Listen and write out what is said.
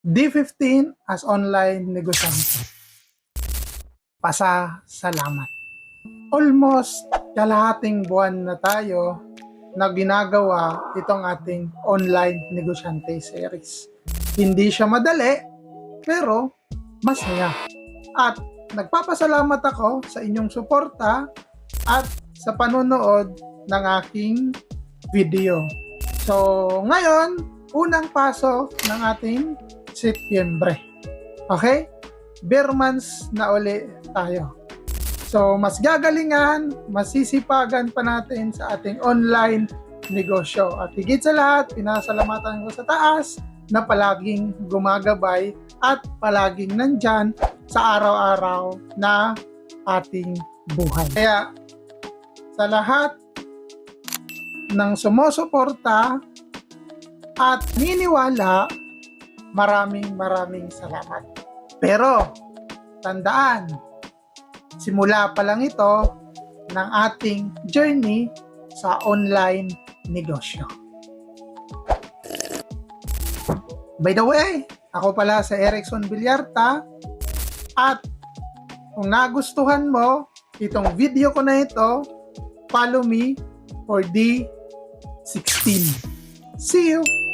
D15 as online negosyante. Pasa salamat. Almost kalahating buwan na tayo na ginagawa itong ating online negosyante series. Hindi siya madali, pero masaya. At nagpapasalamat ako sa inyong suporta at sa panonood ng aking video. So, ngayon, unang pasok ng ating Setyembre. Okay? Bear months na uli tayo. So, mas gagalingan, masisipagan pa natin sa ating online negosyo. At higit sa lahat, pinasalamatan ko sa taas na palaging gumagabay at palaging nandyan sa araw-araw na ating buhay. Kaya, sa lahat ng sumusuporta at niniwala, maraming maraming salamat. Pero, tandaan, simula pa lang ito ng ating journey sa online negosyo. By the way, ako pala sa Erickson Villarta at kung nagustuhan mo itong video ko na ito, follow me for D16. See you!